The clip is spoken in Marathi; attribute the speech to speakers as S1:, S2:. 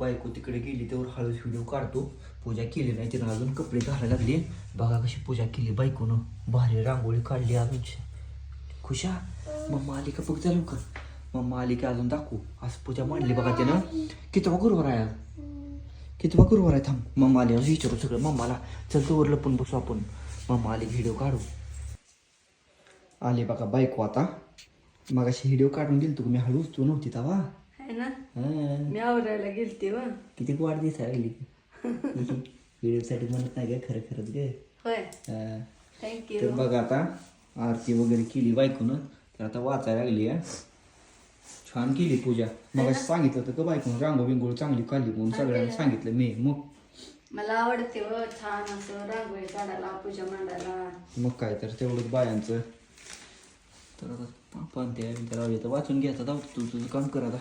S1: बायको तिकडे गेली त्यावर हळूच व्हिडिओ काढतो. पूजा केली नाही तिनं अजून कपडे घालायला लागले. बघा कशी पूजा केली बायकोनं. भारी रांगोळी काढली अजून खुशा मम्मा आली का बघ चालू का मम्मा आली की अजून दाखवू. आज पूजा मांडली बघा त्यानं कितवा गुरुवार आहे आज? कितवा गुरुवार आहे? थांब. मम्मा आली विचारू सगळं. मम्माला चल तू लपून पण बसू आपण. मम्मा आली व्हिडिओ काढू. आले बघा बायको आता. मग अशी व्हिडिओ काढून गेली तू मी हळूच तू नव्हती तवा.
S2: है ना?
S1: हां.
S2: मी आवरायला गेलते व.
S1: किती वाढ दिसायला लागली व्हिडिओसाठी म्हणत नाही का खरं खरंच गे.
S2: होय. थँक्यू
S1: तर बघा आता आरती वगैरे केली बायकोनं तर आता वाचायला लागली आहे छान केली पूजा. मग सांगितलं होतं का बायकोनं रांगो बिंगोळ चांगली काढली म्हणून सगळ्यांना सांगितलं मी मग.
S2: मला आवडते व छान असं रांगोळी काढायला पूजा मांडायला.
S1: मग काय तर तेवढंच बायांचं. तर आता पापा ते तर वाचून घ्यायचं तू तुझं काम कर आता.